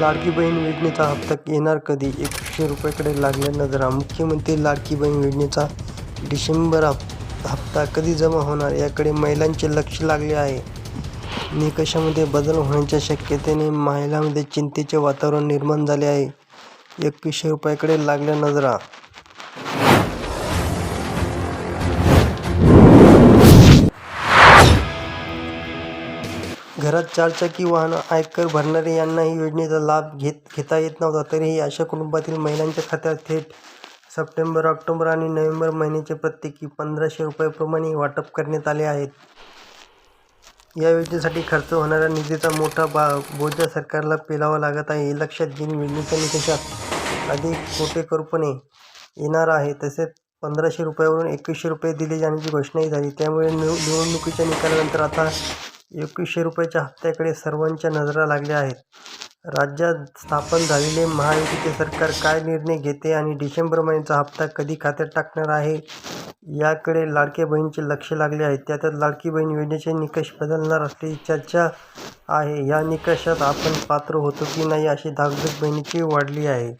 लाडकी बहीण योजनेचा हप्ता येणार कधी? एकवीसशे रुपयाकडे लागल्या नजरा मुख्यमंत्री लाडकी बहीण योजनेचा डिसेंबर हप्ता कधी जमा होणार याकडे महिलांचे लक्ष लागले आहे. निकषामध्ये बदल होण्याच्या शक्यतेने महिलांमध्ये चिंतेचे वातावरण निर्माण झाले आहे. एकवीसशे रुपयाकडे लागल्या नजरा घरात चारचाकी वाहन आयकर भरणारे यांना या योजनेचा लाभ घेता येत नव्हता. तरीही अशा कुटुंबातील महिलांच्या खात्यात थेट सप्टेंबर, ऑक्टोबर आणि नोव्हेंबर महिन्याचे प्रत्येकी पंधराशे रुपयांप्रमाणे वाटप करण्यात आले आहे. या योजनेसाठी खर्च होणाऱ्या निधीचा मोठा बोजा सरकारला पेलावा लागत आहे. हे लक्षात घेऊन योजनेच्या निकषात अधिक काटेकोरपणा येणार आहे. तसेच पंधराशे रुपयांवरून एकवीसशे रुपये दिले जाण्याची घोषणाही झाली. त्यामुळे निवडणुकीच्या निकालानंतर आता एकवीसशे रुपयांच्या हप्त्याकडे सर्वांच्या नजरा लागल्या आहेत. राज्यात स्थापन झालेले महायुतीचे सरकार काय निर्णय घेते आणि डिसेंबर महिन्याचा हप्ता कधी खात्यात टाकणार आहे याकडे लाडके बहिणींचे लक्ष लागले आहे. त्यातच लाडकी बहीण योजनेचे निकष बदलणार असल्याची चर्चा आहे. या निकषात आपण पात्र होतो की नाही अशी धाकधूक बहिणीची वाढली आहे.